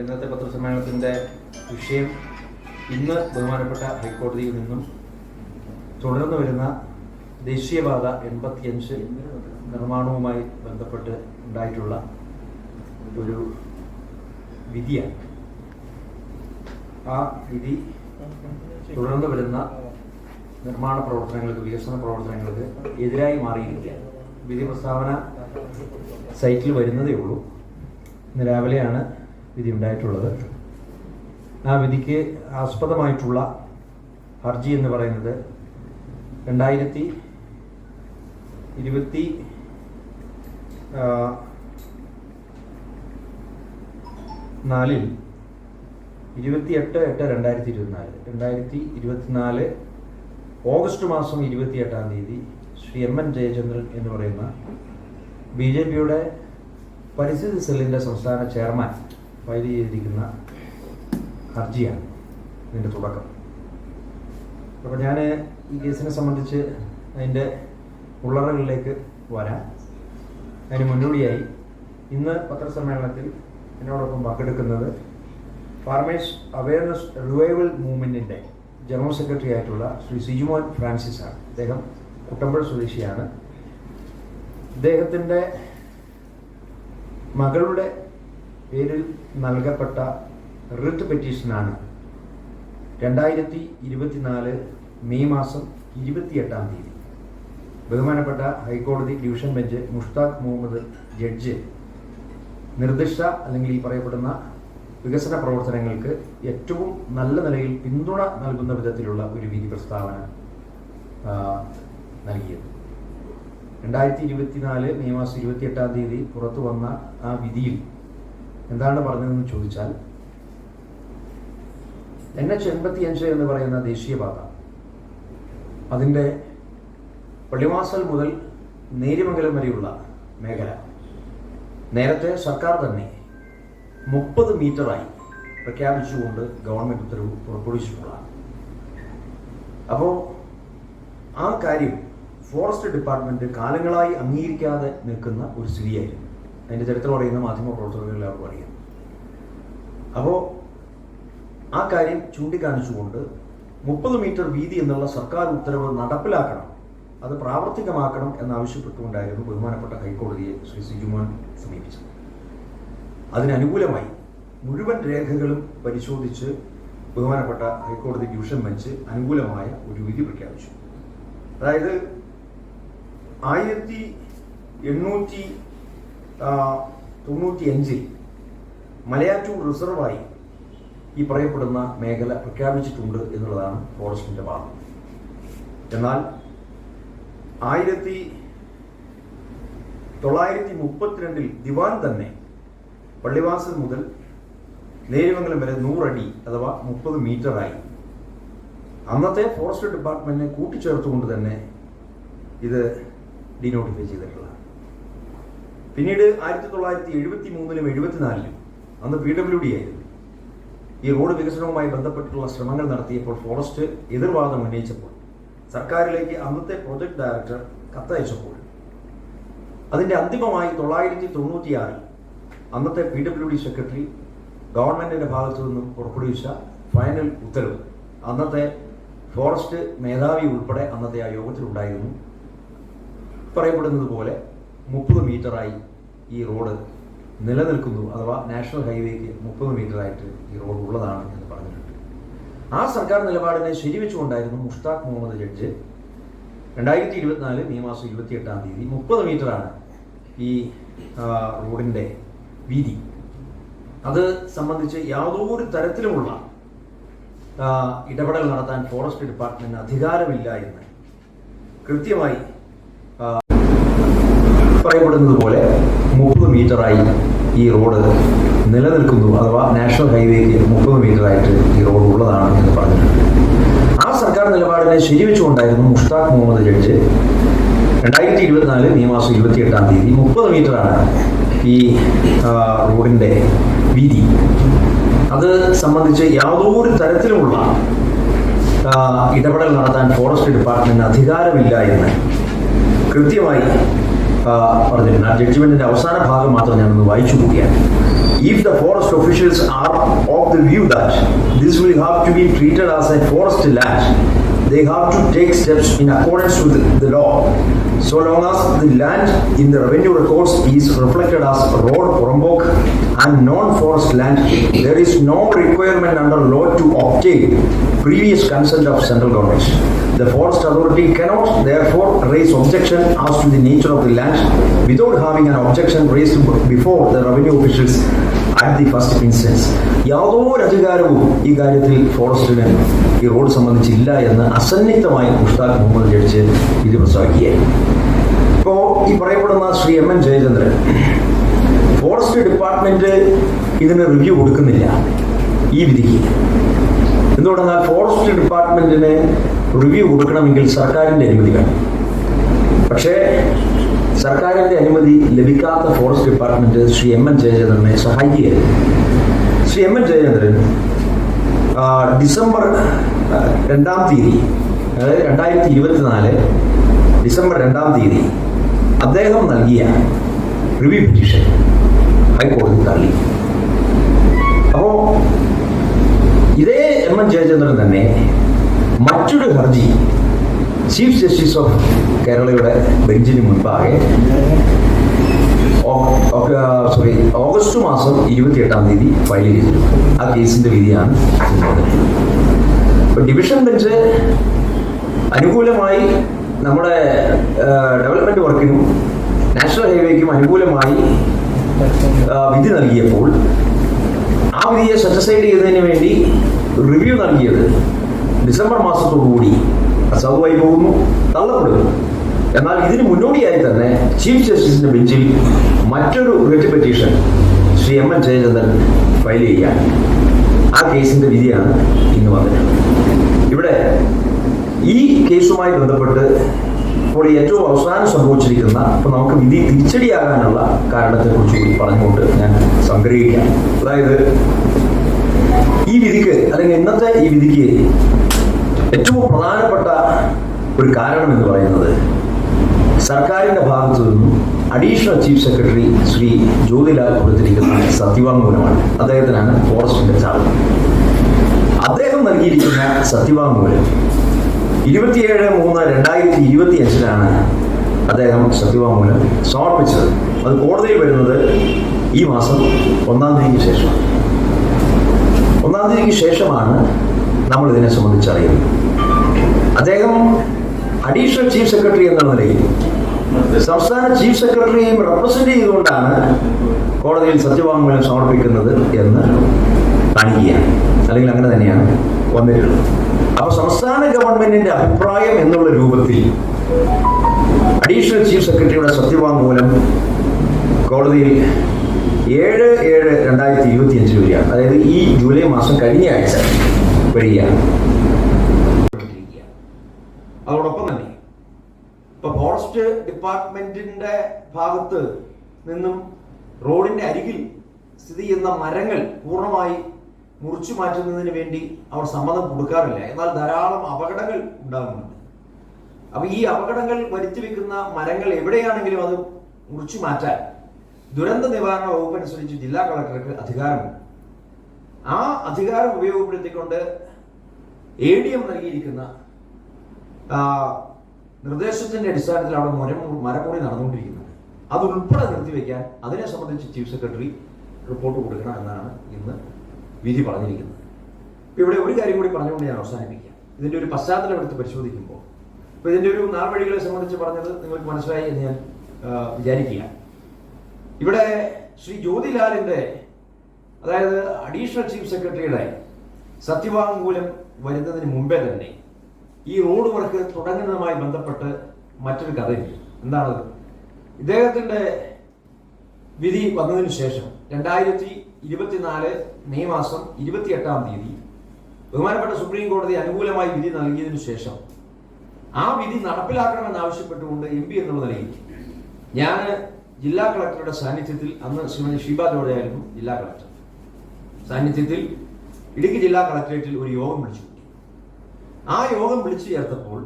ഇന്നത്തെ പത്രസമ്മേളനത്തിന്റെ വിഷയം ഇന്ന് ബഹുമാനപ്പെട്ട ഹൈക്കോടതിയിൽ നിന്നും തുടർന്നു വരുന്ന ദേശീയപാത എൺപത്തിയഞ്ച് നിർമ്മാണവുമായി ബന്ധപ്പെട്ട് ഉണ്ടായിട്ടുള്ള ഒരു വിധിയാണ്. ആ വിധി തുടർന്ന് വരുന്ന നിർമ്മാണ പ്രവർത്തനങ്ങൾക്ക് വികസന പ്രവർത്തനങ്ങൾക്ക് എതിരായി മാറിയിരിക്കുകയാണ്. വിധി പ്രസ്താവന സൈറ്റിൽ വരുന്നതേ ഉള്ളൂ. ഇന്ന് രാവിലെയാണ് വിധി ഉണ്ടായിട്ടുള്ളത് ആ വിധിക്ക് ആസ്പദമായിട്ടുള്ള ഹർജി എന്ന് പറയുന്നത് രണ്ടായിരത്തി ഇരുപത്തി നാലിൽ ഇരുപത്തിയെട്ട് എട്ട് രണ്ടായിരത്തി ഇരുപത്തിനാല്. രണ്ടായിരത്തി ഇരുപത്തിനാല് ഓഗസ്റ്റ് മാസം ഇരുപത്തിയെട്ടാം തീയതി ശ്രീ എം എൻ ജയചന്ദ്രൻ എന്ന് പറയുന്ന ബി ജെ പിയുടെ പരിസ്ഥിതി സെല്ലിന്റെ സംസ്ഥാന ചെയർമാൻ ഫയൽ ചെയ്തിരിക്കുന്ന ഹർജിയാണ് ഇതിന്റെ തുടക്കം. അപ്പോൾ ഞാൻ ഈ കേസിനെ സംബന്ധിച്ച് അതിന്റെ ഉള്ളറകളിലേക്ക് വരാം. അതിന് മുന്നോടിയായി ഇന്ന് പത്രസമ്മേളനത്തിൽ എന്നോടൊപ്പം പങ്കെടുക്കുന്നത് ഫാർമേഴ്സ് അവയർനെസ് റിവൈവൽ മൂവ്മെന്റിന്റെ ജനറൽ സെക്രട്ടറി ആയിട്ടുള്ള ശ്രീ സിജുമോൻ ഫ്രാൻസിസ് ആണ്. അദ്ദേഹം കുട്ടമ്പഴ സ്വദേശിയാണ്. അദ്ദേഹത്തിന്റെ മകളുടെ പേരിൽ നൽകപ്പെട്ട റിട്ട് പെറ്റീഷനാണ് രണ്ടായിരത്തി ഇരുപത്തിനാല് മെയ് മാസം ഇരുപത്തിയെട്ടാം തീയതി. ബഹുമാനപ്പെട്ട ഹൈക്കോടതി division bench Mushtaq Mohammed judge നിർദ്ദിഷ്ട അല്ലെങ്കിൽ ഈ പറയപ്പെടുന്ന വികസന പ്രവർത്തനങ്ങൾക്ക് ഏറ്റവും നല്ല നിലയിൽ പിന്തുണ നൽകുന്ന വിധത്തിലുള്ള ഒരു വിധി പ്രസ്താവന നൽകിയത്. രണ്ടായിരത്തി ഇരുപത്തിനാല് മെയ് മാസം ഇരുപത്തിയെട്ടാം തീയതി പുറത്തു വന്ന ആ വിധിയിൽ എന്താണ് പറഞ്ഞതെന്ന് ചോദിച്ചാൽ എൻ എച്ച് എൺപത്തിയഞ്ച് എന്ന് പറയുന്ന ദേശീയപാത അതിന്റെ പള്ളിവാസൽ മുതൽ നേരിമംഗലം വരെയുള്ള മേഖല. നേരത്തെ സർക്കാർ തന്നെ മുപ്പത് മീറ്ററായി പ്രഖ്യാപിച്ചുകൊണ്ട് ഗവൺമെന്റ് ഉത്തരവ് പുറപ്പെടുവിച്ചിട്ടുള്ളതാണ്. അപ്പോൾ ആ കാര്യം ഫോറസ്റ്റ് ഡിപ്പാർട്ട്മെന്റ് കാലങ്ങളായി അംഗീകരിക്കാതെ നിൽക്കുന്ന ഒരു സ്ഥിതിയായിരുന്നു. അതിന്റെ ചരിത്രം അറിയുന്ന മാധ്യമ പ്രവർത്തകർക്ക് എല്ലാവർക്കും അറിയാം. അപ്പോൾ ആ കാര്യം ചൂണ്ടിക്കാണിച്ചുകൊണ്ട് മുപ്പത് മീറ്റർ വീതി എന്നുള്ള സർക്കാർ ഉത്തരവ് നടപ്പിലാക്കണം അത് പ്രാവർത്തികമാക്കണം എന്നാവശ്യപ്പെട്ടുകൊണ്ടായിരുന്നു ബഹുമാനപ്പെട്ട ഹൈക്കോടതിയെ ശ്രീ സിജുമോൻ സമീപിച്ചത്. അതിനനുകൂലമായി മുഴുവൻ രേഖകളും പരിശോധിച്ച് ബഹുമാനപ്പെട്ട ഹൈക്കോടതി ഡിവിഷൻ ബെഞ്ച് അനുകൂലമായ ഒരു വിധി പ്രഖ്യാപിച്ചു. അതായത് ആയിരത്തി എണ്ണൂറ്റി തൊണ്ണൂറ്റി അഞ്ചിൽ മലയാറ്റൂർ റിസർവായി ഈ പറയപ്പെടുന്ന മേഖല പ്രഖ്യാപിച്ചിട്ടുണ്ട് എന്നുള്ളതാണ് ഫോറസ്റ്റിന്റെ വാദം. എന്നാൽ ആയിരത്തി തൊള്ളായിരത്തി മുപ്പത്തിരണ്ടിൽ ദിവാൻ തന്നെ പള്ളിവാസൽ മുതൽ നേരിമംഗലം വരെ നൂറടി അഥവാ മുപ്പത് മീറ്ററായി. അന്നത്തെ ഫോറസ്റ്റ് ഡിപ്പാർട്ട്മെന്റിനെ കൂട്ടിച്ചേർത്തുകൊണ്ട് തന്നെ ഇത് ഡിനോട്ടിഫൈ ചെയ്തിട്ടുള്ളതാണ്. പിന്നീട് ആയിരത്തി തൊള്ളായിരത്തി എഴുപത്തി മൂന്നിലും എഴുപത്തിനാലിലും അന്ന് പി ഡബ്ല്യു ഡി ആയിരുന്നു. ഈ റോഡ് വികസനവുമായി ബന്ധപ്പെട്ടുള്ള ശ്രമങ്ങൾ നടത്തിയപ്പോൾ ഫോറസ്റ്റ് എതിർവാദം ഉന്നയിച്ചപ്പോൾ സർക്കാരിലേക്ക് അന്നത്തെ പ്രോജക്ട് ഡയറക്ടർ കത്തയച്ചപ്പോൾ. അതിന്റെ അന്തിമമായി തൊള്ളായിരത്തി തൊണ്ണൂറ്റിയാറിൽ അന്നത്തെ പി ഡബ്ല്യു ഡി സെക്രട്ടറി ഗവൺമെന്റിന്റെ ഭാഗത്തു നിന്നും പുറപ്പെടുവിച്ച ഫൈനൽ ഉത്തരവ്. അന്നത്തെ ഫോറസ്റ്റ് മേധാവി ഉൾപ്പെടെ അന്നത്തെ ആ യോഗത്തിലുണ്ടായിരുന്നു. പറയപ്പെടുന്നത് പോലെ മുപ്പത് മീറ്ററായി ഈ റോഡ് നിലനിൽക്കുന്നു അഥവാ നാഷണൽ ഹൈവേക്ക് മുപ്പത് മീറ്ററായിട്ട് ഈ റോഡ് ഉള്ളതാണ് എന്ന് പറഞ്ഞിട്ടുണ്ട്. ആ സർക്കാർ നിലപാടിനെ ശരിവെച്ചുകൊണ്ടായിരുന്നു മുഷ്താഖ് മുഹമ്മദ് ജഡ്ജ് രണ്ടായിരത്തി ഇരുപത്തിനാല് മെയ് മാസം ഇരുപത്തി എട്ടാം തീയതി മുപ്പത് മീറ്ററാണ് ഈ റോഡിന്റെ വീതി. അത് സംബന്ധിച്ച് യാതൊരു തരത്തിലുമുള്ള ഇടപെടൽ നടത്താൻ ഫോറസ്റ്റ് ഡിപ്പാർട്ട്മെന്റിന് അധികാരമില്ല എന്ന് കൃത്യമായി പറയപ്പെടുന്നത് പോലെ മുപ്പത് മീറ്ററായി ഈ റോഡ് നിലനിൽക്കുന്നു അഥവാ നാഷണൽ ഹൈവേക്ക് മുപ്പത് മീറ്ററായിട്ട് ഈ റോഡ് ഉള്ളതാണ് എന്ന് പറഞ്ഞിട്ടുണ്ട്. ആ സർക്കാർ നിലപാടിനെ ശരിവെച്ചുകൊണ്ടായിരുന്നു മുഷ്താഖ് മുഹമ്മദ് ജഡ്ജ് രണ്ടായിരത്തി ഇരുപത്തിനാല് മെയ് മാസം ഇരുപത്തിയെട്ടാം തീയതി മുപ്പത് മീറ്ററാണ് ഈ റോഡിന്റെ വീതി. അത് സംബന്ധിച്ച് യാതൊരു തരത്തിലുമുള്ള ഇടപെടൽ നടത്താൻ ഫോറസ്റ്റ് ഡിപ്പാർട്ട്മെന്റിന് അധികാരമില്ല എന്ന് കൃത്യമായി ആ, പറഞ്ഞിട്ടുണ്ട് ആ ജഡ്ജ്മെന്റിന്റെ അവസാന ഭാഗം മാത്രം ഞാനൊന്ന് വായിച്ചു കൂട്ടിയാണ് if the forest officials are of the view that this will have to be treated as a forest land, they have to take steps in accordance with the law. So long as the land in the revenue records is reflected as road, Purumbok and non-forest land, there is no requirement under law to obtain previous consent of central government. The forest authority cannot therefore raise objection as to the nature of the land without having an objection raised before the revenue officials at the first instance. യാതൊരു അധികാരവും ഈ കാര്യത്തിൽ ഫോറസ്റ്റിന് ഈ road സംബന്ധിച്ചില്ല എന്ന് അസന്നിഗ്ധമായി Mushtaq Muhammad judge ഇത് പ്രസ്താവിക്കുകയായി ഇപ്പോ ഈ പറയപ്പെടുന്ന Shri M N Jayachandran forest department ഇതിന് റിവ്യൂ കൊടുക്കുന്നില്ല. ഈ വിധിക്ക്. എന്തുകൊണ്ടെന്നാൽ ഫോറസ്റ്റ് ഡിപ്പാർട്ട്മെന്റിന് റിവ്യൂ കൊടുക്കണമെങ്കിൽ സർക്കാരിന്റെ അനുമതി വേണം. പക്ഷേ സർക്കാരിന്റെ അനുമതി ലഭിക്കാത്ത forest department Shri M N ജയചന്ദ്രനെ സഹായിക്കുകയായിരുന്നു. Shri M N Jayachandran December രണ്ടാം തീയതി അതായത് രണ്ടായിരത്തി ഇരുപത്തിനാല് ഡിസംബർ രണ്ടാം തീയതി അദ്ദേഹം നൽകിയ റിവ്യൂ പെറ്റീഷൻ ഹൈക്കോടതി തള്ളി. അപ്പോൾ ഇതേ എം എൻ ജയചന്ദ്രൻ തന്നെ മറ്റൊരു ഹർജി ചീഫ് ജസ്റ്റിസ് ഓഫ് കേരളയുടെ ബെഞ്ചിന് മുൻപാകെ സോറി ഓഗസ്റ്റ് മാസം ഇരുപത്തിയെട്ടാം തീയതി ഫയൽ ചെയ്തിരുന്നു ആ കേസിന്റെ വിധിയാണ് ഡിവിഷൻ ബെഞ്ച് അനുകൂലമായി നമ്മുടെ ഡെവലപ്മെന്റ് വർക്കിനും നാഷണൽ ഹൈവേക്കും അനുകൂലമായി വിധി നൽകിയപ്പോൾ ആ വിധിയെ സെറ്റിസൈഡ് ചെയ്തതിന് വേണ്ടി റിവ്യൂ നൽകിയത് ഡിസംബർ മാസത്തോടുകൂടി അസാധുവായി പോകുന്നു തള്ളപ്പെടുന്നു. എന്നാൽ ഇതിന് മുന്നോടിയായി തന്നെ ചീഫ് ജസ്റ്റിസിന്റെ ബെഞ്ചിൽ മറ്റൊരു writ petition Shri M N Jayachandran file ചെയ്യുകയാണ്. ആ കേസിന്റെ വിധിയാണ് ഇന്ന് വന്നിട്ടുള്ളത് ഇവിടെ ഈ കേസുമായി ബന്ധപ്പെട്ട് ഇപ്പോൾ ഏറ്റവും അവസാനം സംഭവിച്ചിരിക്കുന്ന ഇപ്പൊ നമുക്ക് വിധി തിരിച്ചടിയാകാനുള്ള കാരണത്തെ കുറിച്ച് കൂടി പറഞ്ഞുകൊണ്ട് ഞാൻ സംഗ്രഹിക്കാം. അതായത് ഈ വിധിക്ക് അല്ലെങ്കിൽ ഇന്നത്തെ ഈ വിധിക്ക് ഏറ്റവും പ്രധാനപ്പെട്ട ഒരു കാരണം എന്ന് പറയുന്നത് സർക്കാരിന്റെ ഭാഗത്തു നിന്നും additional chief secretary Shri Jyothilal കൊടുത്തിരിക്കുന്ന സത്യവാങ്മൂലമാണ്. അദ്ദേഹത്തിനാണ് ഫോറസ്റ്റിന്റെ ചാർജ്. അദ്ദേഹം നൽകിയിരിക്കുന്ന സത്യവാങ്മൂലം ഇരുപത്തിയേഴ് മൂന്ന് രണ്ടായിരത്തി ഇരുപത്തി അഞ്ചിലാണ് അദ്ദേഹം സത്യവാങ്മൂലം സമർപ്പിച്ചത്. അത് കോടതിയിൽ വരുന്നത് ഈ മാസം ഒന്നാം തീയതിക്ക് ശേഷമാണ്. ഒന്നാം തീയതിക്ക് ശേഷമാണ് നമ്മൾ ഇതിനെ സംബന്ധിച്ച് അറിയുന്നത് അദ്ദേഹം അഡീഷണൽ ചീഫ് സെക്രട്ടറി എന്ന നിലയിൽ സംസ്ഥാന ചീഫ് സെക്രട്ടറിയെയും റെപ്രസെന്റ് ചെയ്തുകൊണ്ടാണ് കോടതിയിൽ സത്യവാങ്മൂലം സമർപ്പിക്കുന്നത് എന്ന് കാണിക്കുകയാണ്. അല്ലെങ്കിൽ അങ്ങനെ തന്നെയാണ് വന്നിട്ടുള്ളത്. അപ്പൊ സംസ്ഥാന ഗവൺമെന്റിന്റെ അഭിപ്രായം എന്നുള്ള രൂപത്തിൽ അഡീഷണൽ ചീഫ് സെക്രട്ടറിയുടെ സത്യവാങ്മൂലം കോടതിയിൽ ഏഴ് ഏഴ് രണ്ടായിരത്തി ഇരുപത്തി അഞ്ച് വരികയാണ്. അതായത് ഈ ജൂലൈ മാസം കഴിഞ്ഞ ആഴ്ച വരികയാണ്. അതോടൊപ്പം തന്നെ ഇപ്പൊ ഫോറസ്റ്റ് ഡിപ്പാർട്ട്മെന്റിന്റെ ഭാഗത്ത് നിന്നും റോഡിന്റെ അരികിൽ സ്ഥിതി ചെയ്യുന്ന മരങ്ങൾ പൂർണമായി മുറിച്ചു മാറ്റുന്നതിന് വേണ്ടി അവർ സമ്മതം കൊടുക്കാറില്ല. എന്നാൽ ധാരാളം അപകടങ്ങൾ ഉണ്ടാകുന്നുണ്ട്. അപ്പൊ ഈ അപകടങ്ങൾ വരുത്തി വെക്കുന്ന മരങ്ങൾ എവിടെയാണെങ്കിലും അത് മുറിച്ചു മാറ്റാൻ ദുരന്ത നിവാരണ വകുപ്പ് അനുസരിച്ച് ജില്ലാ കളക്ടർക്ക് അധികാരമുണ്ട്. ആ അധികാരം ഉപയോഗപ്പെടുത്തിക്കൊണ്ട് എ ഡി എം നൽകിയിരിക്കുന്ന നിർദ്ദേശത്തിന്റെ അടിസ്ഥാനത്തിൽ അവിടെ മരം മരമുറി നടന്നുകൊണ്ടിരിക്കുന്നത്. അത് ഉൾപ്പെടെ നിർത്തിവെക്കാൻ അതിനെ സംബന്ധിച്ച് ചീഫ് സെക്രട്ടറി റിപ്പോർട്ട് കൊടുക്കണം എന്നാണ് ഇന്ന് വിധി പറഞ്ഞിരിക്കുന്നത്. ഇവിടെ ഒരു കാര്യം കൂടി പറഞ്ഞുകൊണ്ട് ഞാൻ അവസാനിപ്പിക്കാം. ഇതിന്റെ ഒരു പശ്ചാത്തലം എടുത്ത് പരിശോധിക്കുമ്പോൾ ഇപ്പൊ ഇതിന്റെ ഒരു നാൾവഴികളെ സംബന്ധിച്ച് പറഞ്ഞത് നിങ്ങൾക്ക് മനസ്സിലായി എന്ന് ഞാൻ വിചാരിക്കുക. ഇവിടെ ശ്രീ ജ്യോതിലാലിന്റെ അതായത് അഡീഷണൽ ചീഫ് സെക്രട്ടറിയുടെ സത്യവാങ്മൂലം വരുന്നതിന് മുമ്പേ തന്നെ ഈ റോഡ് വർക്ക് തുടങ്ങുന്നതുമായി ബന്ധപ്പെട്ട് മറ്റൊരു കഥയുണ്ട് എന്താണത്? ഇദ്ദേഹത്തിന്റെ വിധി വന്നതിന് ശേഷം രണ്ടായിരത്തി ഇരുപത്തിനാല് മെയ് മാസം ഇരുപത്തിയെട്ടാം തീയതി ബഹുമാനപ്പെട്ട സുപ്രീം കോടതി അനുകൂലമായി വിധി നൽകിയതിനു ശേഷം ആ വിധി നടപ്പിലാക്കണമെന്ന് ആവശ്യപ്പെട്ടുകൊണ്ട് എം പി എന്നുള്ള നിലയിൽ ഞാൻ ജില്ലാ കളക്ടറുടെ സാന്നിധ്യത്തിൽ അന്ന് ശ്രീമതി ഷീബ ജോഡയായിരുന്നു ജില്ലാ കളക്ടർ സാന്നിധ്യത്തിൽ ഇടുക്കി ജില്ലാ കളക്ടറേറ്റിൽ ഒരു യോഗം വിളിച്ചു. ആ യോഗം വിളിച്ചു ചേർത്തപ്പോൾ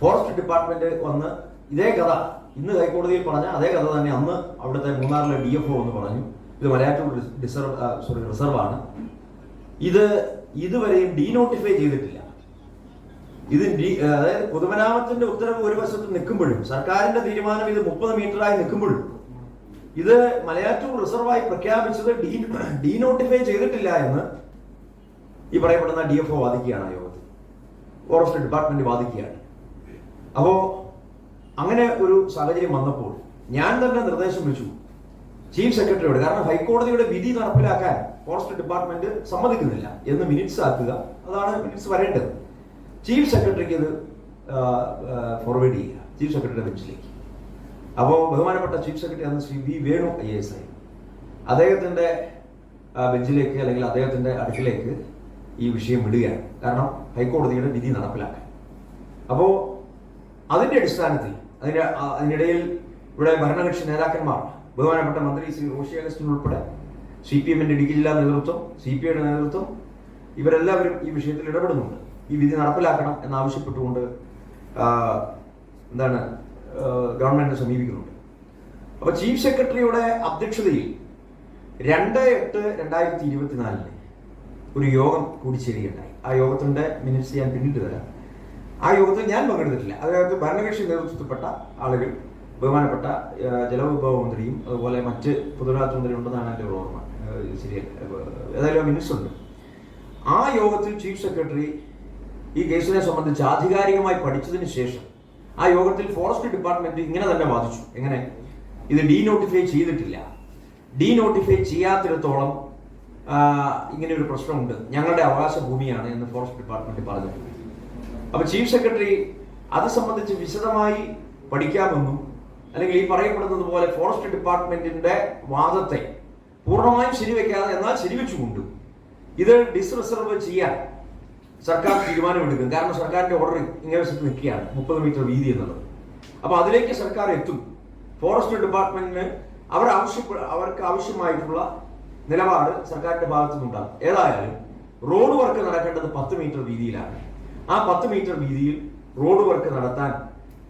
ഫോറസ്റ്റ് ഡിപ്പാർട്ട്മെന്റ് വന്ന് ഇതേ കഥ ഇന്ന് ഹൈക്കോടതിയിൽ പറഞ്ഞ അതേ കഥ തന്നെ അന്ന് അവിടുത്തെ മൂന്നാറിലെ ഡി എഫ് ഒ എന്ന് പറഞ്ഞു ഇത് മലയാറ്റൂർ ഡിസർവ് സോറി റിസർവാണ് ഇത് ഇതുവരെയും ഡീനോട്ടിഫൈ ചെയ്തിട്ടില്ല. ഇത് അതായത് പൊതുമരാമത്തിന്റെ ഉത്തരവ് ഒരു വശത്ത് നിൽക്കുമ്പോഴും സർക്കാരിന്റെ തീരുമാനം ഇത് മുപ്പത് മീറ്ററായി നിൽക്കുമ്പോഴും ഇത് മലയാറ്റൂർ റിസർവായി പ്രഖ്യാപിച്ചത് ഡീ ഡീനോട്ടിഫൈ ചെയ്തിട്ടില്ല എന്ന് ഈ പറയപ്പെടുന്ന ഡി എഫ് ഒ വാദിക്കുകയാണ് യോഗത്തിൽ. ഫോറസ്റ്റ് ഡിപ്പാർട്ട്മെന്റ് വാദിക്കുകയാണ്. അപ്പോ അങ്ങനെ ഒരു സാഹചര്യം വന്നപ്പോൾ ഞാൻ തന്നെ നിർദ്ദേശം വെച്ചു ചീഫ് സെക്രട്ടറിയോട് കാരണം ഹൈക്കോടതിയുടെ വിധി നടപ്പിലാക്കാൻ ഫോറസ്റ്റ് ഡിപ്പാർട്ട്മെന്റ് സമ്മതിക്കുന്നില്ല. എന്ന് മിനിറ്റ്സ് ആക്കുക അതാണ് മിനിറ്റ്സ് വരേണ്ടത്. ചീഫ് സെക്രട്ടറിക്ക് ഇത് ഫോർവേഡ് ചെയ്യുക. ചീഫ് സെക്രട്ടറിയുടെ ബെഞ്ചിലേക്ക് അപ്പോൾ ബഹുമാനപ്പെട്ട ചീഫ് സെക്രട്ടറി ആണ് Shri V Venu I S I. അദ്ദേഹത്തിന്റെ ബെഞ്ചിലേക്ക് അല്ലെങ്കിൽ അദ്ദേഹത്തിന്റെ അടുക്കിലേക്ക് ഈ വിഷയം വിടുകയാണ്. കാരണം ഹൈക്കോടതിയുടെ വിധി നടപ്പിലാക്കാൻ. അപ്പോൾ അതിന്റെ അടിസ്ഥാനത്തിൽ അതിന്റെ അതിനിടയിൽ ഇവിടെ ഭരണകക്ഷി നേതാക്കന്മാർ ബഹുമാനപ്പെട്ട മന്ത്രി ശ്രീ റോഷി അഗസ്റ്റിൻ ഉൾപ്പെടെ സി പി എമ്മിന്റെ ഇടുക്കി ജില്ലാ നേതൃത്വം സി പി ഐയുടെ നേതൃത്വം ഇവരെല്ലാവരും ഈ വിഷയത്തിൽ ഇടപെടുന്നുണ്ട്. ഈ വിധി നടപ്പിലാക്കണം എന്നാവശ്യപ്പെട്ടുകൊണ്ട് എന്താണ് ഗവൺമെന്റിനെ സമീപിക്കുന്നുണ്ട്. അപ്പോൾ ചീഫ് സെക്രട്ടറിയുടെ അധ്യക്ഷതയിൽ രണ്ട് എട്ട് രണ്ടായിരത്തി ഇരുപത്തിനാലിന് ഒരു യോഗം കൂടിച്ചേരുകയുണ്ടായി. ആ യോഗത്തിന്റെ മിനിറ്റ്സ് ഞാൻ പിന്നീട് തരാം. ആ യോഗത്തിൽ ഞാൻ പങ്കെടുത്തിട്ടില്ല. അതായത് ഭരണകക്ഷി നേതൃത്വത്തിൽപ്പെട്ട ആളുകൾ ബഹുമാനപ്പെട്ട ജലവിഭവ മന്ത്രിയും അതുപോലെ മറ്റ് പൊതുമരാമത്ത് മന്ത്രി ഉണ്ടെന്നാണ് എന്റെ ഒരു ഓർമ്മ. ശരി ഏതായാലും മിനിറ്റ്സ് ഉണ്ട്. ആ യോഗത്തിൽ ചീഫ് സെക്രട്ടറി ഈ കേസിനെ സംബന്ധിച്ച് ആധികാരികമായി പഠിച്ചതിന് ശേഷം ആ യോഗത്തിൽ ഫോറസ്റ്റ് ഡിപ്പാർട്ട്മെന്റ് ഇങ്ങനെ തന്നെ വാദിച്ചു. എങ്ങനെ? ഇത് ഡീനോട്ടിഫൈ ചെയ്തിട്ടില്ല. ഡീനോട്ടിഫൈ ചെയ്യാത്തിടത്തോളം ഇങ്ങനെ ഒരു പ്രശ്നമുണ്ട്. ഞങ്ങളുടെ അവകാശ ഭൂമിയാണ് എന്ന് ഫോറസ്റ്റ് ഡിപ്പാർട്ട്മെന്റ് പറഞ്ഞു അപ്പൊ ചീഫ് സെക്രട്ടറി അത് സംബന്ധിച്ച് വിശദമായി പഠിക്കാമെന്നും അല്ലെങ്കിൽ ഈ പറയപ്പെടുന്നത് പോലെ ഫോറസ്റ്റ് ഡിപ്പാർട്ട്മെന്റിന്റെ വാദത്തെ പൂർണമായും ശരിവെക്കാതെ എന്നാൽ ശരിവെച്ചുകൊണ്ടും ഇത് ഡിസ്റിസർവ് ചെയ്യാൻ സർക്കാർ തീരുമാനമെടുക്കും. കാരണം സർക്കാരിന്റെ ഓർഡർ ഇങ്ങനെ വെച്ചിട്ട് നിൽക്കുകയാണ്. മുപ്പത് മീറ്റർ വീതി എന്നുള്ളത്. അപ്പൊ അതിലേക്ക് സർക്കാർ എത്തും. ഫോറസ്റ്റ് ഡിപ്പാർട്ട്മെന്റിന് അവർ ആവശ്യപ്പെ അവർക്ക് ആവശ്യമായിട്ടുള്ള നിലപാട് സർക്കാരിന്റെ ഭാഗത്തു നിന്നുണ്ടാകും ഏതായാലും റോഡ് വർക്ക് നടക്കേണ്ടത് പത്ത് മീറ്റർ വീതിയിലാണ്. ആ പത്ത് മീറ്റർ വീതിയിൽ റോഡ് വർക്ക് നടത്താൻ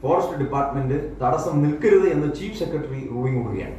ഫോറസ്റ്റ് ഡിപ്പാർട്ട്മെന്റ് തടസ്സം നിൽക്കരുത് എന്ന് ചീഫ് സെക്രട്ടറി റൂളിംഗ് കൊടുക്കുകയാണ്